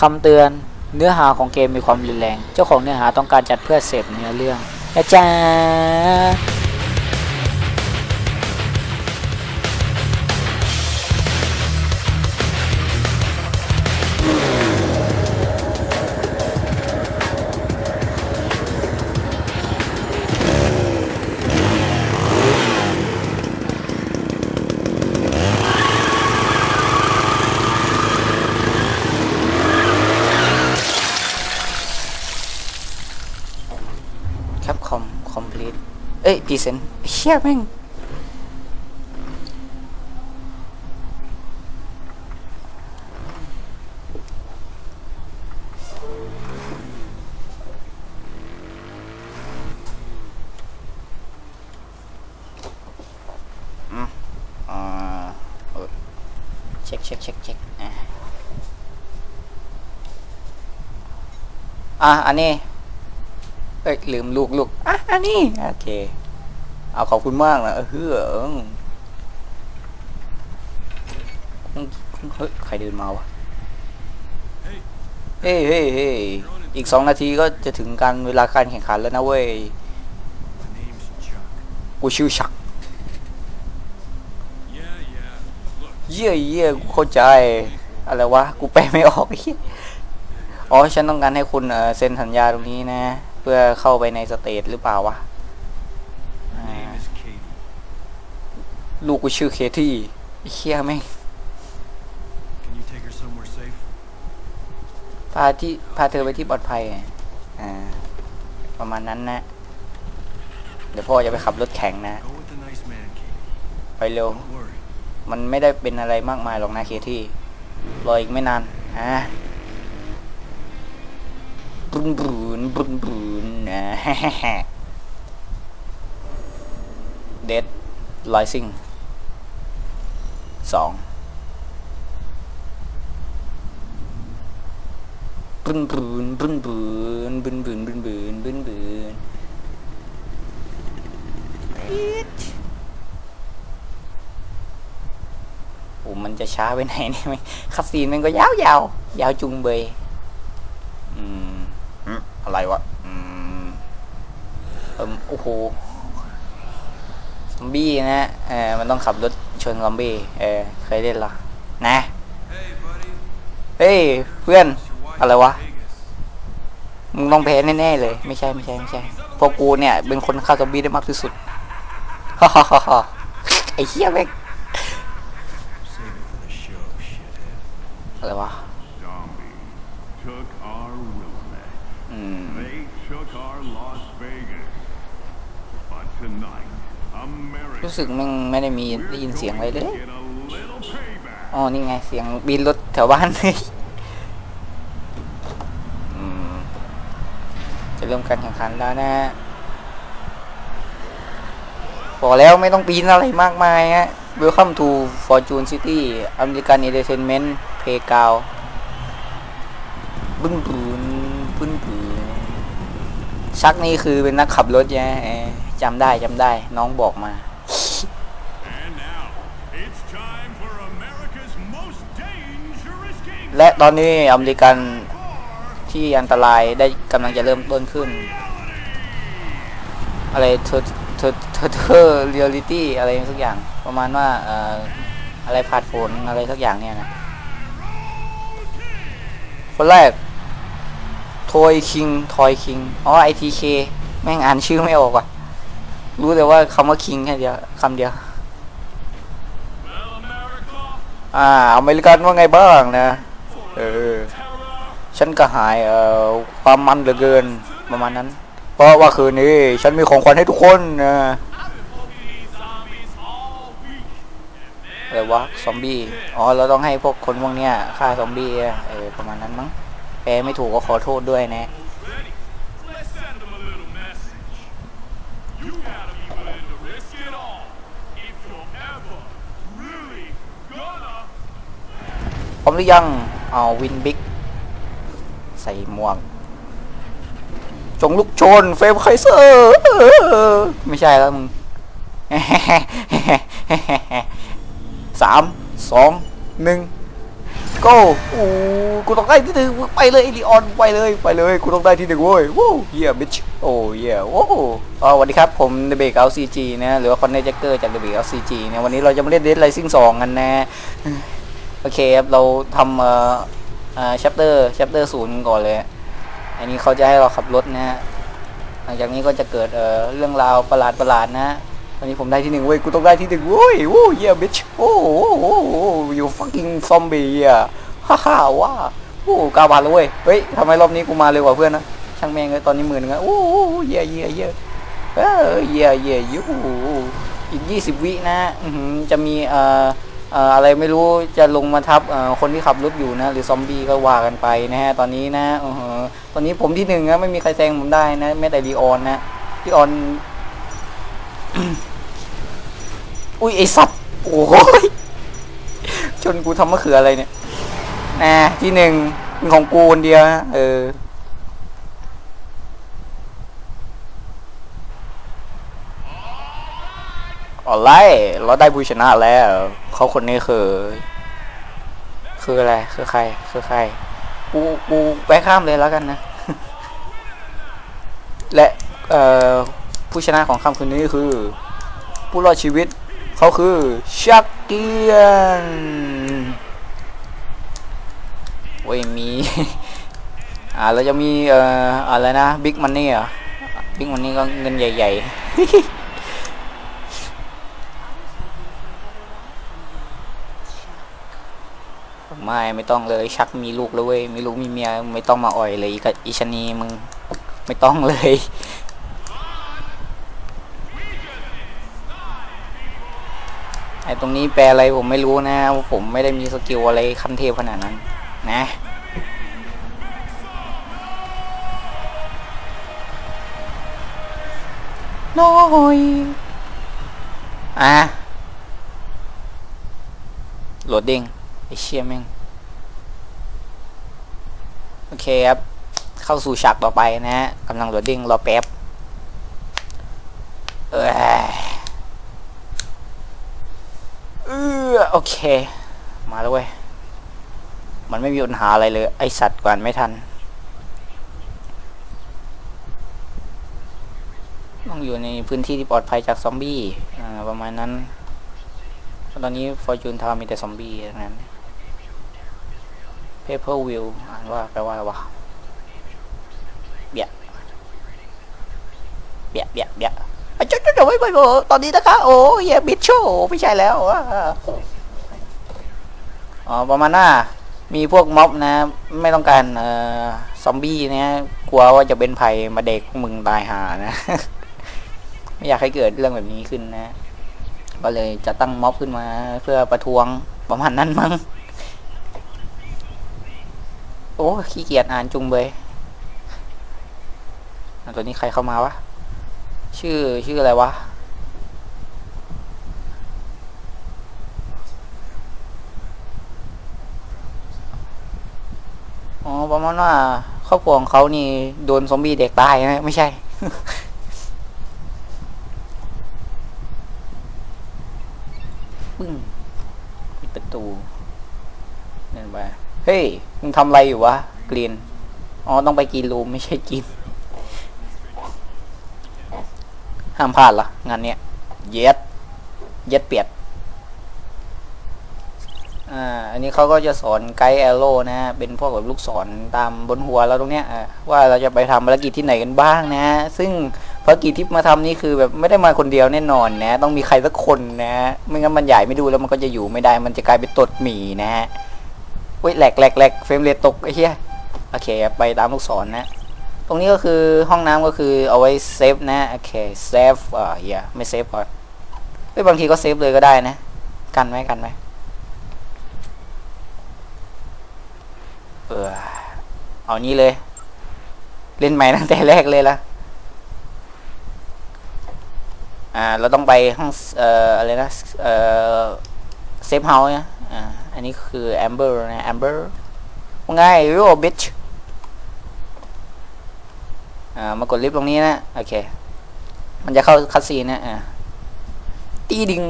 คำเตือนเนื้อหาของเกมมีความรุนแรง เจ้าของเนื้อหาต้องการจัดเพื่อเสพเนื้อเรื่องนะจ๊ะ เอ้ยพรีเซนต์เชี่ยแม่งอ่าเช็คเช็คเช็คเช็คอะอะ อันนี้ เอ้ยลืมลูกลูกอะ อันนี้ โอเค เอาขอบคุณมากนะเออเฮ้อเออเฮ้ยใครเดินมาวะเฮ้ยเฮ้ยเฮ้ยอีกสองนาทีก็จะถึงการเวลาการแข่งขันแล้วนะเว้ย กูชื่อชัก เยี่ยเยี่ยกูเข้าใจ อะไรวะ กูแปลไม่ออกอ๋อ ฉันต้องการให้คุณเอ่อเซ็นสัญญาตรงนี้นะ เพื่อเข้าไปในสเตจหรือเปล่าวะ ลูกกูชื่อเคที่ไอ้เหี้ยแม่ง Can you take her somewhere safe? พาที่พาเธอไปที่ปลอดภัยอ่าประมาณนั้นนะ เดี๋ยวพ่อจะไปขับรถแข่งนะ Go with the nice man, Katie. ไปเร็ว Don't worry. มันไม่ได้เป็นอะไรมากมายหรอกนะเคที่รออีกไม่นานอะบุนบุนบุนบุนนะเด็ดไลซิงสอง บึ้นบืนบึ้นบืนบึ้นบืนบึ้นบืนบึ้นบืนปี๊ดโอ้มันจะช้าไปไหนเนี่ยไหมคับซีนมันก็ยาวยาวยาวจุงเบยอืมอะไรวะ อืมออโอ้โห ซอมบี้นะฮะเออมันต้องขับรถ ชนซอมบี้เออเคยเล่นเหรอนะเฮ้ยเพื่อนอะไรวะมึงต้องแพ้แน่ๆเลย ไม่ใช่ไม่ใช่ไม่ใช่เพราะกูเนี่ย เป็นคนฆ่าซอมบี้ได้มากที่สุดฮ่าฮ่าฮ่าไอ้เหี้ยแม่งอะไรวะ รู้สึกแม่งไม่ได้มีได้ยินเสียงอะไรเลย get a little payback. อ๋อนี่ไงเสียงบินรถแถวบ้านเลยอืมจะเริ่มการแข่งขันแล้วนะบอกแล้วไม่ต้องปีนอะไรมากมายฮะ Welcome to Fortune City American Entertainment Playground บึ้นบืนบึ้นบืนชักนี่คือเป็นนักขับรถแย่เออ จำได้จำได้น้องบอกมา And now, it's time for America's most dangerous game. และตอนนี้อเมริกันที่อันตรายได้กำลังจะเริ่มต้นขึ้น อะไรเธอเธอเธอเธอเรียลิตี้อะไรสักอย่าง ประมาณว่าเอ่ออะไรผาดโผนอะไรสักอย่างเนี่ยนะคนแรกทอยคิงทอยคิงอ๋อไอทีเคแม่งอ่านชื่อไม่ออกว่ะ รู้แต่ว่าคำว่าคิงแค่เดียวคำเดียวอ่าอเมริกันว่าไงบ้างนะ เออ ฉันก็หายเอ่อความมันเหลือเกินประมาณนั้น เพราะว่าคืนนี้ ฉันมีของขวัญให้ทุกคนนะอะไรวะซอมบี้ อ๋อ เราต้องให้พวกคนพวกเนี้ยฆ่าซอมบี้เออประมาณนั้นมั้งแปลไม่ถูกก็ขอโทษด้วยนะ ร้อมหรือยัง เอาวินบิ๊ก ใส่หมวก จงลุกชน เฟรมไคเซอร์ ไม่ใช่แล้วมึงสามสองหนึ่ง go โอ้กูต้องได้ที่หนึ่งไปเลยไอรีออนไปเลยไปเลยกูต้องได้ที่หนึ่งเว้ยวู้เยี่ยมิชโอ้เยี่ยโอ้อ๋อสวัสดีครับผมเดเบกเอาซีจีนะหรือว่าคอนเนจเกอร์จากเดเบกเอาซีจีเนี่ยวันนี้เราจะมาเล่นเดดไ i ซิ่งสองกันนะ โอเคครับ เราทำเอ่อเอ่อ chapter chapter ศูนย์ก่อนเลย อันนี้เขาจะให้เราขับรถนะฮะ หลังจากนี้ก็จะเกิดเอ่อเรื่องราวประหลาดประหลาดนะวันนี้ผมได้ที่หนึ่งเว้ย กูต้องได้ที่หนึ่งเว้ยโอ้ยเยี่ยบิชโอ้โหอยู่ fucking zombie อะฮ่าฮ่าว้าโอ้กาบาดเลยเว้ย เฮ้ยทำไมรอบนี้กูมาเร็วกว่าเพื่อนนะ ช่างแม่งเลยตอนนี้หมื่นนึงอะโอ้โหเย่เย่เย่เออเย่เย่ยยูอีกยี่สิบวินะจะมีเอ่อ อะไรไม่รู้จะลงมาทับคนที่ขับรถอยู่นะ หรือซอมบี้ก็ว่ากันไปนะฮะตอนนี้นะออตอนนี้ผมที่หนึ่งนะไม่มีใครแซงผมได้นะแม้แต่ลีออนนะลีออน อุ้ยไอสัตว์โอ้ยชนกูทำมะเขืออะไรเนี่ยนะที่หนึ่งเป็นของกูคนเดียวนะเออ อะไรเราได้บูชนะแล้ว เขาคนนี้คือ คืออะไร คือใคร คือใคร กูกูแวะข้ามเลยแล้วกันนะ และเอ่อผู้ชนะของค่ำคืนนี้คือ ผู้รอดชีวิต เขาคือชักเกียนโอ้ยมี อ่าเราจะมีเอ่ออะไรนะบิ๊กมันนี่อะบิ๊กมันนี่ก็เงินใหญ่ ๆ ไม่ไม่ต้องเลยชักมีลูกแล้วเว้ยมีลูกมีเมียไม่ต้องมาอ่อยเลยอีกอีชนีมึงไม่ต้องเลยไอตรงนี้แปลอะไรผมไม่รู้นะผมไม่ได้มีสกิลอะไรขั้นเทพขนาดนั้น นะน้อยอะโหลดดิ้งไอเชี่ยแม่ง เคครับ เข้าสู่ฉากต่อไปนะฮะกำลังโหลดดิ้งรอแป๊บเออเออโอเค มาแล้วเว้ย มันไม่มีปัญหาอะไรเลย ไอสัตว์กวนไม่ทัน ต้องอยู่ในพื้นที่ที่ปลอดภัยจากซอมบี้ อ่า ประมาณนั้น ตอนนี้ฟอร์จูนทาวมีแต่ซอมบี้นั้น Paper Wheel อ่านว่าแปลว่าอะไรวะเบียเบียเบียเบียอะจุ๊ดจุ๊ดไม่ไปตอนนี้นะคะ โอ้ยบิดโชไม่ใช่แล้วอ๋อประมาณน่ามีพวกม็อบนะ ไม่ต้องการเอ่อซอมบี้นี่ยกลัวว่าจะเป็นภัยมาเด็กพวกมึงตายหานะ ไม่อยากให้เกิดเรื่องแบบนี้ขึ้นนะ ก็เลยจะตั้งม็อบขึ้นมา เพื่อประท้วงประมาณนั้นมั้ง โอ้ขี้เกียจอ่านจุงเบยตัวนี้ใครเข้ามาวะ ชื่อชื่ออะไรวะ อ๋อประมาณว่าครอบครัวของเขานี่โดนซอมบี้เด็กตายนะไม่ใช่ปึ้งปิดประตูเดินไปเฮ้ย มึงทำอะไรอยู่วะกรีนอ๋อต้องไปกินรูมไม่ใช่กิน ห้ามพลาดละงานเนี้ย เย็ด เย็ดเปียด อ่า อันนี้เขาก็จะสอนไกด์แอโร่นะเป็นพวกแบบลูกศรตามบนหัวเราตรงเนี้ยว่าเราจะไปทำภารกิจที่ไหนกันบ้างนะซึ่งภารกิจที่มาทำนี่คือแบบไม่ได้มาคนเดียวแน่นอนนะ ต้องมีใครสักคนนะ ไม่งั้นมันใหญ่ไม่ดูแล้วมันก็จะอยู่ไม่ได้ มันจะกลายเป็นตดหมีนะฮะ เว้ยแหลกแหลกแหลกเฟรมเรทตกไอ้เหี้ยโอเคไปตามลูกศรนะตรงนี้ก็คือห้องน้ำก็คือเอาไว้เซฟนะ โอเคเซฟอ่าเหี้ยไม่เซฟก่อนเฮ้ยบางทีก็เซฟเลยก็ได้นะ กันไหมกันไหมเออเอานี้เลย เล่นใหม่ตั้งแต่แรกเลยละอ่าเราต้องไปห้องเอ่ออะไรนะเอ่อเซฟเฮาส์นะอ่าอันนี้คือ Amber นะ Amber ว่าไงโยบิชอ่ามากดลิฟต์ตรงนี้นะ โอเค มันจะเข้าคัสซีนนะอ่าตีดิง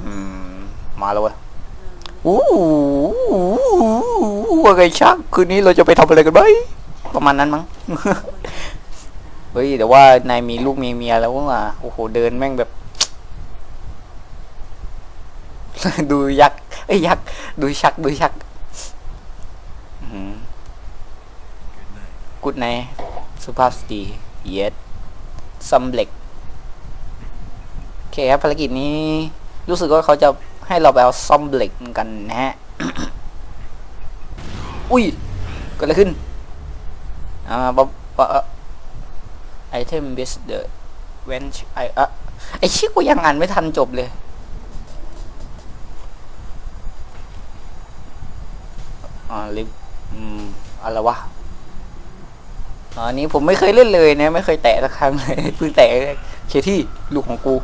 อืม มาแล้วเว้ยอู้ว่าไงชักคืนนี้เราจะไปทำอะไรกันไหมประมาณนั้นมั้งเฮ้ยแต่ว่านายมีลูกมีเมียแล้วว่ะโอ้โหเดินแม่งแบบ ดูยักษ์เอ้ยยักษ์ดูชักดูชักกุดไนสุภาพสตรีเย็ดซัมเล็กโอเคครับภารกิจนี้ รู้สึกว่าเขาจะให้เราไปเอาซ่อมเหล็กกันนะฮะ อุ้ยเกิดอะไรขึ้น อ่าบ๊อบไอเทมบิสเดอร์เวนช์ไออะไอชื่อกูยังอ่านไม่ทันจบเลย อ่าลิฟอืมอะไรวะอันนี้ผมไม่เคยเล่นเลยนะ ไม่เคยแตะสักครั้งเลยเพิ่งแตะเคที่ลูกของกู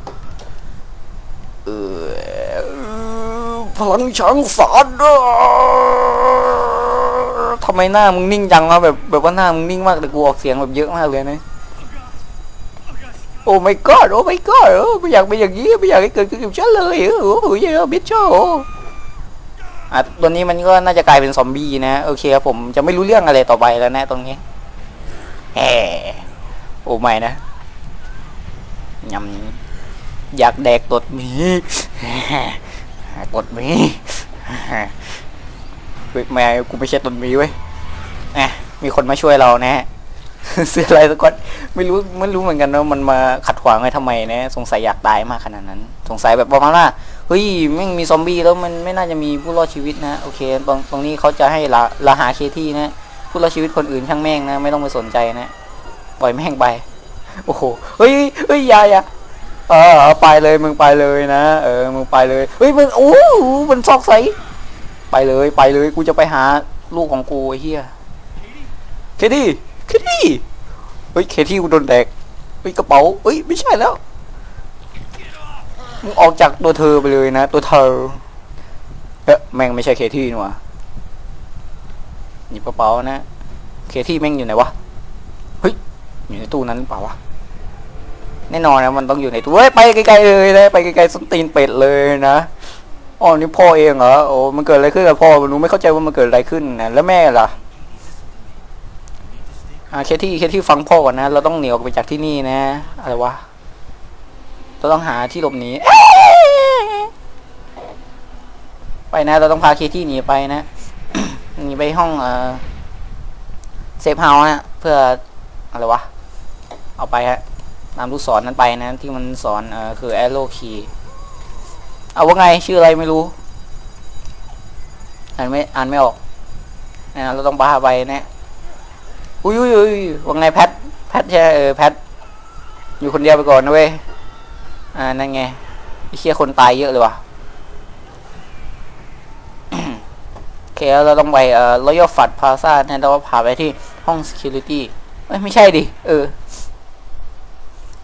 เออพลังช้างสารทำไมหน้ามึงนิ่งจังวะแบบแบบว่าหน้ามึงนิ่งมากแต่กูออกเสียงแบบเยอะมากเลยนะโอ้ my god โอ้ my god เออไม่อยากเป็นอย่างนี้ไม่อยากให้เกิดขึ้นกับฉันเลยโอ้โหเยอะบิชโช อะตัวนี้มันก็น่าจะกลายเป็นซอมบี้นะโอเคครับผมจะไม่รู้เรื่องอะไรต่อไปแล้วนะตรงนี้แหมโอ้ไม่นะยำอยากแดกตดหมีตดหมีเฮ้ยแม่กูไม่ใช่ตดหมีเว้ยแหมมีคนมาช่วยเรานะฮะเสื้ออะไรสักคนไม่รู้ไม่รู้เหมือนกันว่ามันมาขัดขวางไว้ทำไมนะ สงสัยอยากตายมากขนาดนั้น สงสัยแบบประมาณว่า เฮ้ยแม่งมีซอมบี้แล้วมันไม่น่าจะมีผู้รอดชีวิตนะโอเคตรงตรงนี้เขาจะให้ละละหาเคที่นะผู้รอดชีวิตคนอื่นช่างแม่งนะ ไม่ต้องไปสนใจนะปล่อยแม่งไปโอ้โหเฮ้ยเฮ้ยยาอยาเออไปเลยมึงไปเลยนะเออมึงไปเลยเฮ้ยมึงโอ้มันซอกใสไปเลยไปเลยกูจะไปหาลูกของกูไอ้เหี้ยเคที่เคที่เฮ้ยเคที่กูโดนแดกเฮ้ยกระเป๋าเฮ้ยไม่ใช่แล้ว มึงออกจากตัวเธอไปเลยนะ ตัวเธอ เอ๊ะแม่งไม่ใช่เคที่นี่ว่าหยิบกระเป๋านะ เคที่แม่งอยู่ไหนวะ เฮ้ย อยู่ในตู้นั้นหรือเปล่าวะ แน่นอนนะมันต้องอยู่ในตัวเฮ้ยไปไกลๆเลยนะไปไกลๆส้นตีนเป็ดเลยนะอ๋อนี่พ่อเองเหรอ โอ้ มันเกิดอะไรขึ้นกับพ่อหนูไม่เข้าใจว่ามันเกิดอะไรขึ้นนะ แล้วแม่ล่ะอ่าเคที่ เคที่ฟังพ่อก่อนนะ เราต้องหนีออกไปจากที่นี่นะ อะไรวะ เราต้องหาที่หลบหนีไปนะ เราต้องพาเคที่หนีไปนะหนีไปห้องเออเซฟเฮาส์นะเพื่ออะไรวะ เอาไปฮะตามลูกศรนั้นไปนะ ที่มันสอนเออคือ arrow key เอาว่าไงชื่ออะไรไม่รู้อ่านไม่อ่านไม่ออกนะเราต้องพาไปนะอุ้ยอุ้ยอุ้ยว่าไงแพทแพทใช่เออแพทอยู่คนเดียวไปก่อนนะเว้ย อ่า นั่นไงไอ้เชี่ยคนตายเยอะเลยว่ะโอเคแล้วเราต้องไปเอ่อ Royal Fat Plaza นะแล้วก็พาไปที่ห้อง security เอ้ย ไม่ใช่ดิ เออ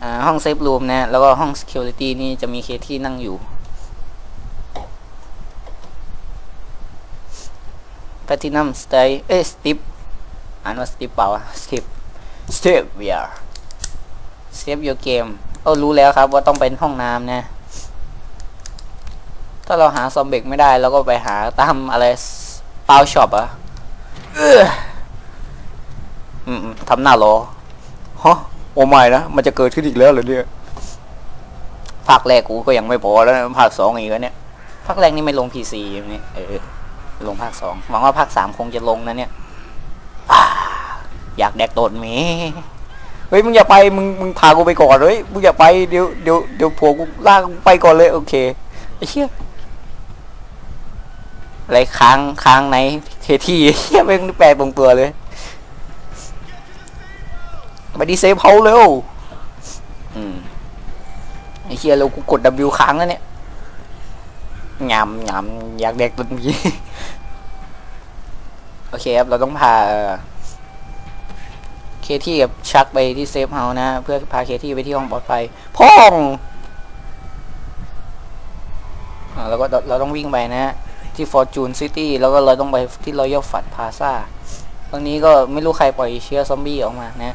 อ่า ห้องเซฟรูมนะ แล้วก็ห้อง security นี่จะมีเคที่นั่งอยู่ platinum stay เอ้ย stip อ่านว่า stip เปล่าวะ stip stip yeah save your game เออรู้แล้วครับว่าต้องเป็นห้องน้ำนะ ถ้าเราหาซอมเบกไม่ได้เราก็ไปหาตามอะไรเปาช็อปอะอืออืมทำหน้ารอฮะโอ้ไม่นะ มันจะเกิดขึ้นอีกแล้วเหรอเนี่ยภาคแรกกูก็ยังไม่พอแล้วนะภาคสองอีกแล้วเนี่ยภาคแรกนี่ไม่ลงพีซีนี่เออ ลงภาคสองหวังว่าภาคสามคงจะลงนะเนี่ยอยากแดกโดนหมี เฮ้ยมึงอย่าไปมึงมึงพากูไปก่อนเฮ้ยมึงอย่าไปเดี๋ยวเดี๋ยวเดี๋ยวผัวกูลากกูไปก่อนเลยโอเคไอ้เชี่ยอะไรค้างค้างในเทที่เฮียแม่งแปลตรงตัวเลยไปดีเซฟเขาเร็วอืมไอ้เชี่ยเรากูกด W ค้างแล้วเนี่ยงามงามอยากแดกต้นมีโอเคครับเราต้องพา เคที่กับชักไปที่เซฟเฮาส์นะ เพื่อพาเคที่ไปที่ห้องปลอดภัยพ่องอ่าแล้วก็เราต้องวิ่งไปนะที่ Fortune City แล้วก็เราต้องไปที่ Royal Fat Plaza ตรงนี้ก็ไม่รู้ใครปล่อยเชื้อซอมบี้ออกมานะ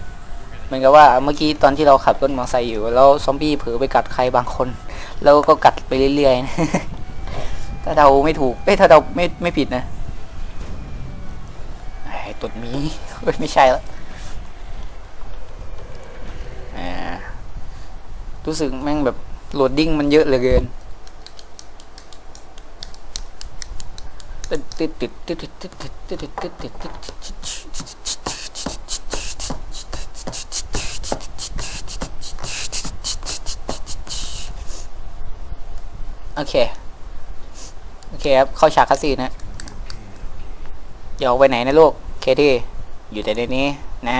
เหมือนกับว่าเมื่อกี้ตอนที่เราขับรถมอเตอร์ไซค์อยู่ แล้วซอมบี้เผลอไปกัดใครบางคน แล้วก็กัดไปเรื่อยๆนะถ้าเดาไม่ถูกเอ้ถ้าเดาไม่ไม่ผิดนะไอ้ตุดมีเฮ้ยไม่ใช่แล้วอ่า รู้สึกแม่งแบบโหลดดิ้งมันเยอะเหลือเกินติดติดติดติดติดติดติดติดติดติดติดโอเค โอเคครับ เข้าฉากคัสซีนะอย่าออกไปไหนนะลูก เคที่อยู่แต่ในนี้นะ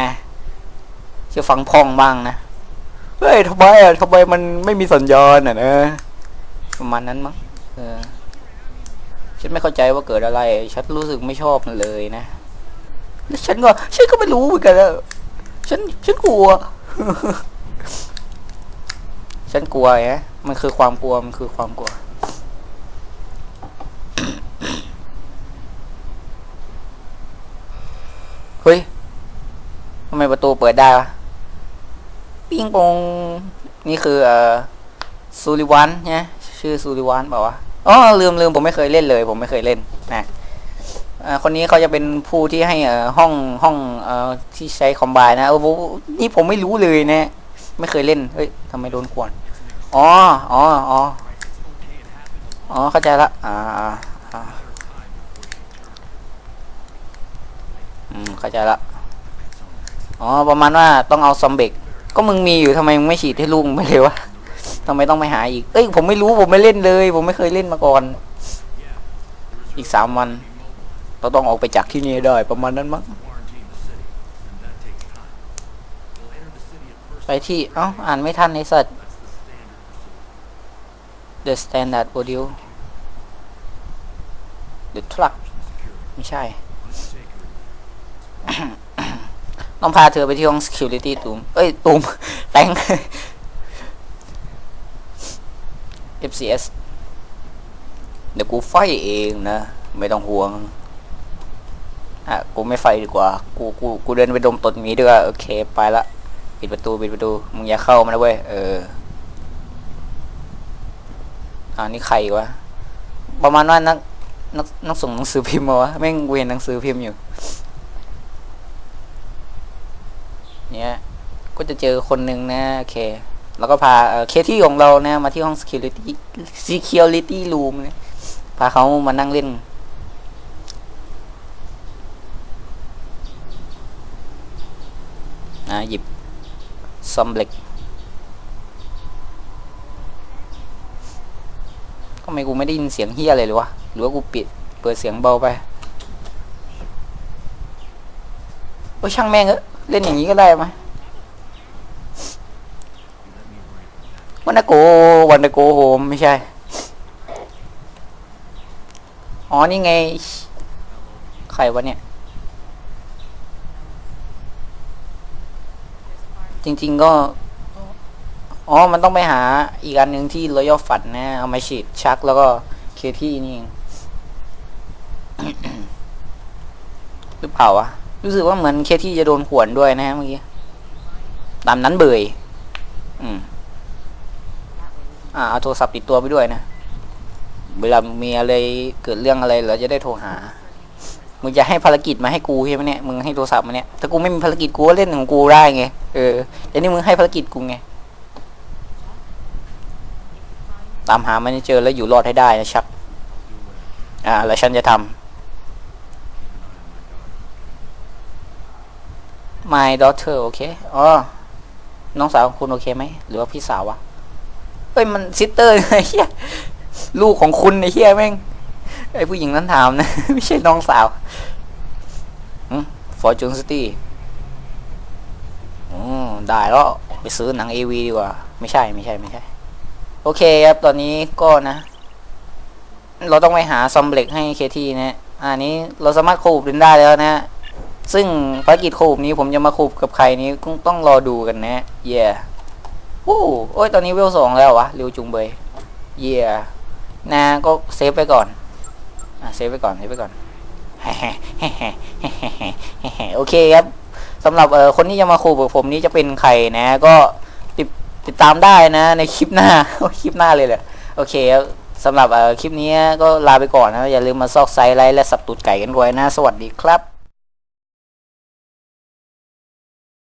จะฟังพองบ้างนะ เฮ้ยทำไมอะทำไมมันไม่มีสัญญาณอะนะประมาณนั้นมั้งเออฉันไม่เข้าใจว่าเกิดอะไร ฉันรู้สึกไม่ชอบมันเลยนะแล้วฉันก็ฉันก็ไม่รู้เหมือนกันแล้วฉันฉันกลัว ฉันกลัวไงมันคือความกลัวมันคือความกลัวเฮ้ยทำไมประตูเปิดได้วะ ปิงปองนี่คือเอ่อซูริวันเนี่ยชื่อซูริวันเปล่าวะอ๋อลืมลืมผมไม่เคยเล่นเลย ผมไม่เคยเล่นนะคนนี้เขาจะเป็นผู้ที่ให้อ่อห้องห้องเออที่ใช้คอมไบนะเออนี่ผมไม่รู้เลยนะ ไม่เคยเล่นเฮ้ยทำไมโดนกวนอ๋ออ๋ออ๋ออ๋อเข้าใจละอ่าอ่าอ่าอืมเข้าใจละอ๋อประมาณว่าต้องเอาซอมเบก ก็มึงมีอยู่ทำไมมึงไม่ฉีดให้ลูกมึงไม่เลยวะทำไมต้องไปหาอีก เอ้ยผมไม่รู้ผมไม่เล่นเลย ผมไม่เคยเล่นมาก่อน อีกสามวันเราต้องออกไปจากที่นี่ให้ได้ประมาณนั้นมั้งไปที่ เอ้า อ่านไม่ทันไอ้สัตว์ The Standard Audio The Truck ไม่ใช่ ต้องพาเธอไปที่ห้อง security ตูมเอ้ย ตูมแตง FCS เดี๋ยวกูไฟเองนะ ไม่ต้องห่วง อะ กูไม่ไฟดีกว่า กูกูกูเดินไปดมตดหมีดีกว่าโอเค ไปละปิดประตูปิดประตู มึงอย่าเข้ามานะเว้ย เอออ่านี่ใครวะ ประมาณว่านักนักนักส่งหนังสือพิมพ์มาวะแม่งเวียนหนังสือพิมพ์อยู่ เนี่ยก็จะเจอคนหนึ่งนะโอเค แล้วก็พาเอ่อเคที่ของเรานะมาที่ห้อง security security room นี่ยพาเขามานั่งเล่นอ่าหยิบซอมเบล็กทำไมกูไม่ได้ยินเสียงเฮียอะไรเลยวะ หรือว่ากูปิดเปิดเสียงเบาไป โอ้ช่างแม่งเออ เล่นอย่างนี้ก็ได้ไหมวันโกวันโกโฮมไม่ใช่ อ๋อ นี่ไง ใครวะเนี่ย จริง ๆ ก็ อ๋อ มันต้องไปหาอีกอันหนึ่งที่ร o ย a l ฝันนะ เอามาฉีดชักแล้วก็เคที่นี่เอง หรือเปล่าวะ รู้สึกว่าเหมือนเคที่จะโดนขวนด้วยนะฮะเมื่อกี้ตามนั้นเบยอืม อ่าเอาโทรศัพท์ติดตัวไปด้วยนะ เวลามีอะไรเกิดเรื่องอะไรเราจะได้โทรหา มึงจะให้ภารกิจมาให้กูใช่ไหมเนี่ย มึงให้โทรศัพท์มาเนี่ย ถ้ากูไม่มีภารกิจกูก็เล่นของกูได้ไง เออ แต่นี่มึงให้ภารกิจกูไง ตามหามันเจอแล้วอยู่รอดให้ได้นะชัก อ่า แล้วฉันจะทำ my daughter โอเคอ๋อน้องสาวของคุณโอเคไหมหรือว่าพี่สาววะเฮ้ยมันซิสเตอร์ไอ้เหี้ยลูกของคุณไอ้เหี้ยแม่งไอ้ผู้หญิงนั้นถามนะ ไม่ใช่น้องสาวฟอร์จูนซิตี้อืมได้แล้วไปซื้อหนังเอวีดีกว่า ไม่ใช่ไม่ใช่ไม่ใช่ โอเคครับ ตอนนี้ก็นะ เราต้องไปหาซอมเบล็กให้เคที่นะอันนี้เราสามารถคูบเล่นได้แล้วนะ ซึ่งภารกิจคูบนี้ผมจะมาคูบกับใครนี้ก็ต้องรอดูกันนะเย่โอ้โอ้ยตอนนี้เวลสองแล้ววะเร็วจุงเบยเย่นะก็เซฟไปก่อนอะเซฟไปก่อนเซฟไปก่อนโอเคครับสำหรับเอ่อคนที่จะมาคู่กับผมนี้จะเป็นใครนะ ก็ติดติดตามได้นะ ในคลิปหน้าคลิปหน้าเลยแหละโอเคครับสำหรับเอ่อคลิปนี้ก็ลาไปก่อนนะ อย่าลืมมาซอกไซไลค์และสับตูดไก่กันด้วยนะ สวัสดีครับ